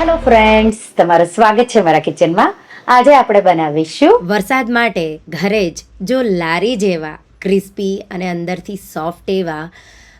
Hello friends તમારું સ્વાગત છે મારા કિચનમાં આજે આપણે બનાવીશું વરસાદ માટે ઘરે જ જો લારી જેવા ક્રિસ્પી અને અંદરથી સોફ્ટ એવા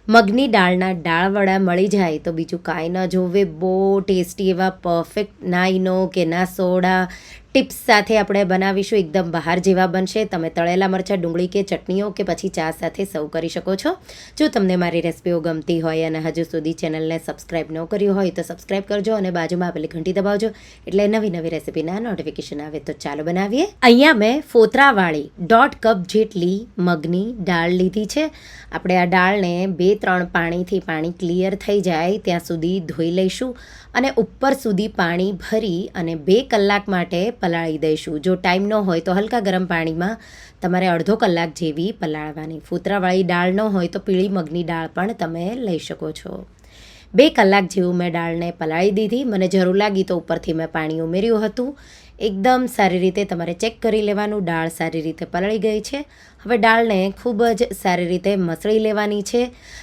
મગની દાળના દાળવડા મળી જાય તો બીજું કાંઈ ન જોવે. બહુ ટેસ્ટી એવા પરફેક્ટ ના ઈનો કે ના સોડા ટિપ્સ સાથે આપણે બનાવીશું. એકદમ બહાર જેવા બનશે. તમે તળેલા મરચાં, ડુંગળી કે ચટણીઓ કે પછી ચા સાથે સર્વ કરી શકો છો. જો તમને મારી રેસિપીઓ ગમતી હોય અને હજુ સુધી ચેનલને સબસ્ક્રાઈબ ન કર્યું હોય તો સબસ્ક્રાઈબ કરજો અને બાજુમાં આપેલી ઘંટી દબાવજો. એટલે નવી નવી રેસિપીના નોટિફિકેશન આવે તો ચાલો બનાવીએ. અહીંયા મેં ફોતરાવાળી દોઢ કપ જેટલી મગની દાળ લીધી છે. આપણે આ દાળને બે ત્રણ પાણીથી પાણી ક્લિયર થઈ જાય ત્યાં સુધી ધોઈ લઈશું. અને ઉપર સુધી પાણી ભરી અને બે કલાક માટે પલાળી દઈશું. જો ટાઈમ ન હોય તો હલકા ગરમ પાણીમાં તમારે અડધો કલાક જેવી પલાળવાની. ફૂતરાવાળી દાળ ન હોય તો પીળી મગની દાળ પણ તમે લઈ શકો છો. બે કલાક જેવું મેં દાળને પલાળી દીધી. મને જરૂર લાગી તો ઉપરથી મેં પાણી ઉમેર્યું હતું. એકદમ સારી રીતે તમારે ચેક કરી લેવાનું. દાળ સારી રીતે પલળી ગઈ છે. હવે દાળને ખૂબ જ સારી રીતે મસળી લેવાની છે.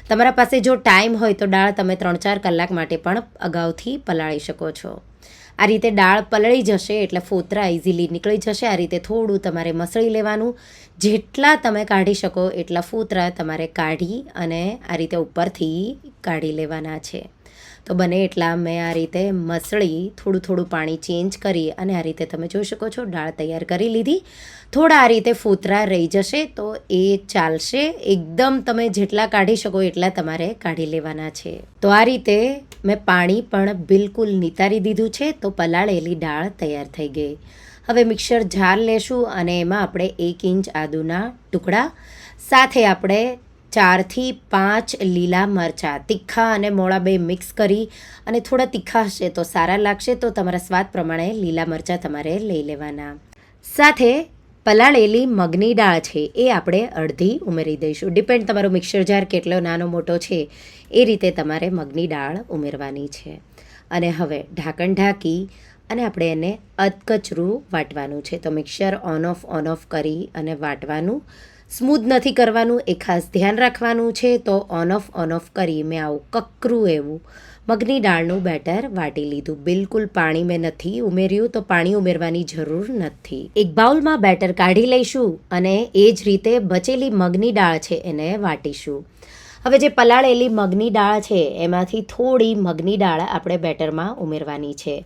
તમારા પાસે જો ટાઈમ હોય તો દાળ તમે ત્રણ ચાર કલાક માટે પણ અગાઉથી પલાળી શકો છો. આ રીતે દાળ પલળી જશે એટલે ફોતરા ઇઝીલી નીકળી જશે. આ રીતે થોડું તમારે મસળી લેવાનું. જેટલા તમે કાઢી શકો એટલા ફોતરા તમારે કાઢી અને આ રીતે ઉપરથી કાઢી લેવાના છે. તો બને એટલા મેં આ રીતે મસળી થોડું થોડું પાણી ચેન્જ કરી અને આ રીતે તમે જોઈ શકો છો દાળ તૈયાર કરી લીધી. થોડા આ રીતે ફૂતરા રહી જશે તો એ ચાલશે. એકદમ તમે જેટલા કાઢી શકો એટલા તમારે કાઢી લેવાના છે. તો આ રીતે મેં પાણી પણ બિલકુલ નિતારી દીધું છે, તો પલાળેલી દાળ તૈયાર થઈ ગઈ. હવે મિક્સર જાર લેશું અને એમાં આપણે એક ઇંચ આદુના ટુકડા, સાથે આપણે ચારથી પાંચ લીલા મરચાં, તીખા અને મોળા બે મિક્સ કરી અને થોડા તીખા હશે તો સારા લાગશે, તો તમારા સ્વાદ પ્રમાણે લીલા મરચાં તમારે લઈ લેવાના. સાથે પલાળેલી મગની દાળ છે એ આપણે અડધી ઉમેરી દઈશું. ડિપેન્ડ તમારો મિક્સર જાર કેટલો નાનો મોટો છે, એ રીતે તમારે મગની દાળ ઉમેરવાની છે. અને હવે ઢાંકણ ઢાંકી અને આપણે એને અધકચરું વાટવાનું છે. તો mixer on off on off કરી અને વાટવાનું. સ્મૂધ નથી કરવાનું, એ ખાસ ધ્યાન રાખવાનું છે. તો ઓન ઓફ ઓન ઓફ કરી, મેં આવું કકરું એવું મગની દાળનું બેટર વાટી લીધું. બિલકુલ પાણી મેં નથી ઉમેર્યું, તો પાણી ઉમેરવાની જરૂર નથી. એક બાઉલમાં બેટર કાઢી લઈશું અને એ જ રીતે બચેલી મગની દાળ છે એને વાટીશું. હવે જે પલાળેલી મગની દાળ છે, એમાંથી થોડી મગની દાળ આપણે બેટરમાં ઉમેરવાની છે.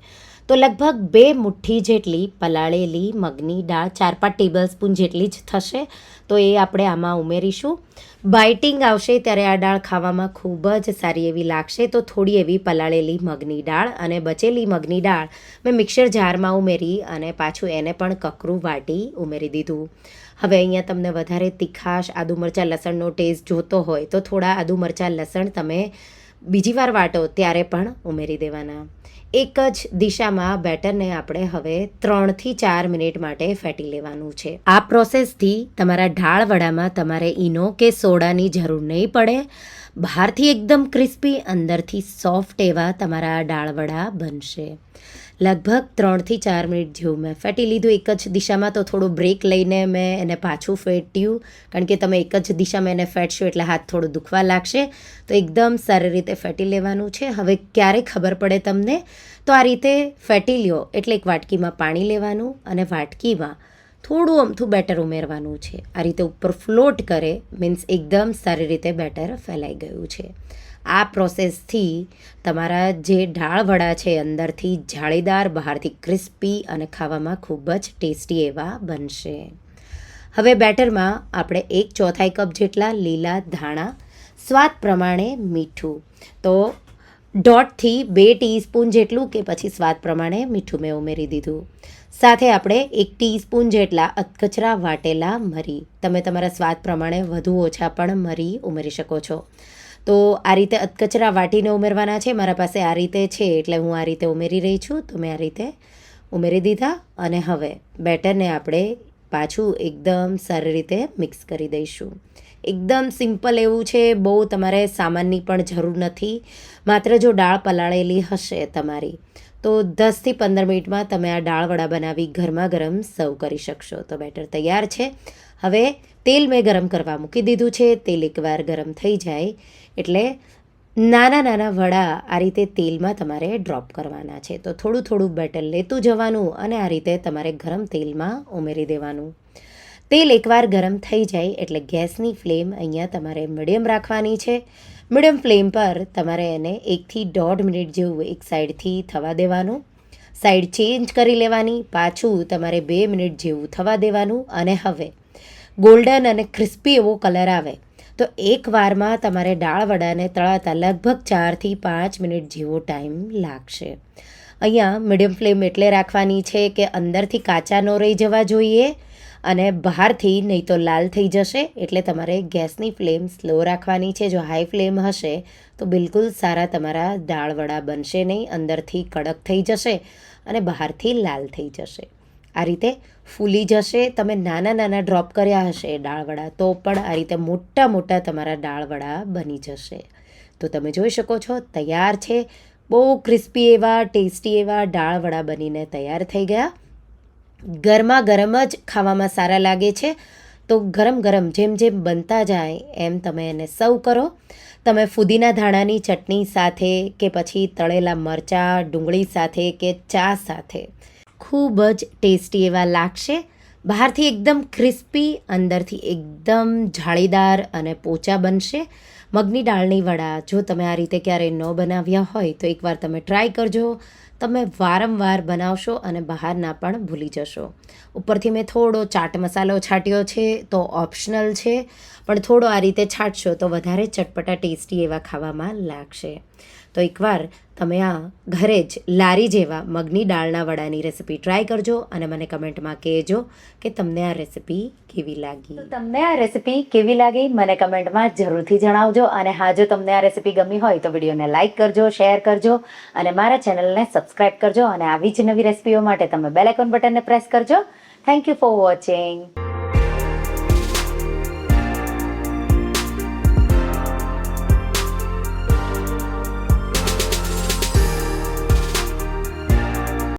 તો લગભગ બે મુઠ્ઠી જેટલી પલાળેલી મગની દાળ, ચાર પાંચ ટેબલ સ્પૂન જેટલી જ થશે. તો એ આપણે આમાં ઉમેરીશું. બાઇટિંગ આવશે ત્યારે આ દાળ ખાવામાં ખૂબ જ સારી એવી લાગશે. તો થોડી એવી પલાળેલી મગની દાળ અને બચેલી મગની દાળ મેં મિક્સર જારમાં ઉમેરી અને પાછું એને પણ કકરું વાટી ઉમેરી દીધું. હવે અહીંયા તમને વધારે તીખાશ આદુ મરચાં લસણનો ટેસ્ટ જોતો હોય તો થોડા આદુ મરચાં લસણ તમે બીજી વાર વાટો ત્યારે પણ ઉમેરી દેવાના. એક જ દિશામાં બેટરને આપણે હવે ત્રણથી ચાર મિનિટ માટે ફેટી લેવાનું છે. આ પ્રોસેસથી તમારા ઢાળ વડામાં તમારે ઈનો કે સોડાની જરૂર નહીં પડે. બહારથી એકદમ ક્રિસ્પી, અંદરથી સોફ્ટ એવા તમારા ડાળવડા બનશે. લગભગ ત્રણથી ચાર મિનિટ જેવું મેં ફેટી લીધું. એક જ દિશામાં તો થોડું બ્રેક લઈને મેં એને પાછું ફેટ્યું. કારણ કે તમે એક જ દિશામાં એને ફેટશો એટલે હાથ થોડું દુખવા લાગશે. તો એકદમ સારી રીતે ફેટી લેવાનું છે. હવે ક્યારે ખબર પડે તમને? તો આ રીતે ફેટી લ્યો એટલે એક વાટકીમાં પાણી લેવાનું અને વાટકીમાં થોડું અમથું બેટર ઉમેરવાનું છે. આ રીતે ઉપર ફ્લોટ કરે, મીન્સ એકદમ સારી રીતે બેટર ફેલાઈ ગયું છે. આ પ્રોસેસથી તમારા જે ઢાળવડા છે અંદરથી જાળીદાર, બહારથી ક્રિસ્પી અને ખાવામાં ખૂબ જ ટેસ્ટી એવા બનશે. હવે બેટરમાં આપણે એક ચોથાઈ કપ જેટલા લીલા ધાણા, સ્વાદ પ્રમાણે મીઠું. તો દોઢથી બે ટીસ્પૂન જેટલું કે પછી સ્વાદ પ્રમાણે મીઠું મેં ઉમેરી દીધું. સાથે આપણે એક ટીસ્પૂન જેટલા અધકચરા વાટેલા મરી. તમે તમારા સ્વાદ પ્રમાણે વધુ ઓછા પણ મરી ઉમેરી શકો છો. તો આ રીતે અધકચરા વાટીને ઉમેરવાના છે. મારા પાસે આ રીતે છે એટલે હું આ રીતે ઉમેરી રહી છું. તો મેં આ રીતે ઉમેરી દીધા અને હવે બેટરને આપણે પાછું એકદમ સારી રીતે મિક્સ કરી દઈશું. એકદમ સિમ્પલ એવું છે, બહુ તમારે સામાનની પણ જરૂર નથી. માત્ર જો દાળ પલાળેલી હશે તમારી. તો દસથી પંદર મિનિટમાં તમે આ દાળ વડા બનાવી ગરમા ગરમ સર્વ કરી શકશો. તો બેટર તૈયાર છે. હવે તેલ મેં ગરમ કરવા મૂકી દીધું છે. તેલ એકવાર ગરમ થઈ જાય એટલે નાના નાના વડા આ રીતે તેલમાં તમારે ડ્રોપ કરવાના છે. તો થોડું થોડું બેટર લેતું જવાનું અને આ રીતે તમારે ગરમ તેલમાં ઉમેરી દેવાનું. તેલ એકવાર ગરમ થઈ જાય એટલે ગેસની ફ્લેમ અહીંયા તમારે મીડિયમ રાખવાની છે. મીડિયમ ફ્લેમ પર તમારે એને એકથી દોઢ મિનિટ જેવું એક સાઈડથી થવા દેવાનું. સાઈડ ચેન્જ કરી લેવાની, પાછું તમારે બે મિનિટ જેવું થવા દેવાનું અને હવે. ગોલ્ડન અને ક્રિસ્પી એવો કલર આવે. તો એક વારમાં તમારે દાળ વડાને તળાતા લગભગ ચારથી પાંચ મિનિટ જેવો ટાઈમ લાગશે. અહીંયા મીડિયમ ફ્લેમ એટલે રાખવાની છે કે અંદરથી કાચા ન રહી જવા જોઈએ. અને બહારથી નહીં તો લાલ થઈ જશે, એટલે તમારે ગેસની ફ્લેમ સ્લો રાખવાની છે. જો હાઈ ફ્લેમ હશે, તો બિલકુલ સારા તમારા દાળ વડા બનશે નહીં, અંદરથી કડક થઈ જશે અને બહારથી લાલ થઈ જશે. આ રીતે ફૂલી જશે. તમે નાના નાના ડ્રોપ કર્યા હશે દાળવડા તો પણ આ રીતે મોટા મોટા તમારા દાળવડા બની જશે. તો તમે જોઈ શકો છો, તૈયાર છે. બહુ ક્રિસ્પી એવા, ટેસ્ટી એવા દાળવડા બનીને તૈયાર થઈ ગયા. ગરમા ગરમ જ ખાવામાં સારા લાગે છે. તો ગરમ ગરમ જેમ જેમ બનતા જાય એમ તમે એને સર્વ કરો. તમે ફુદીના ધાણાની ચટણી સાથે કે પછી તળેલા મરચાં, ડુંગળી સાથે કે ચા સાથે. ખૂબ જ ટેસ્ટી એવા લાગશે. બહારથી એકદમ ક્રિસ્પી, અંદરથી એકદમ જાળીદાર અને પોચા બનશે. મગની દાળની વડા. જો તમે આ રીતે ક્યારેય ન બનાવ્યા હોય તો એકવાર તમે ટ્રાય કરજો. તમે વારંવાર બનાવશો અને બહારના પણ ભૂલી જશો. ઉપરથી મેં થોડો ચાટ મસાલો છાંટ્યો છે તો ઓપ્શનલ છે. પણ થોડો આ રીતે છાંટશો તો વધારે ચટપટા ટેસ્ટી એવા ખાવામાં લાગશે. તો એકવાર તમે આ ઘરે જ લારી જેવા મગની દાળના વડાની રેસીપી ટ્રાય કરજો અને મને કમેન્ટમાં કહેજો કે તમને આ રેસીપી કેવી લાગી. તમને આ રેસીપી કેવી લાગી? મને કમેન્ટમાં જરૂરથી જણાવજો. અને હા, જો તમને આ રેસિપી ગમી હોય તો વિડીયોને લાઇક કરજો શેર કરજો અને મારા ચેનલને સબસ્ક્રાઇબ કરજો અને આવી જ નવી રેસિપીઓ માટે તમે બેલ આઇકોન બટનને પ્રેસ કરજો. Thank you for watching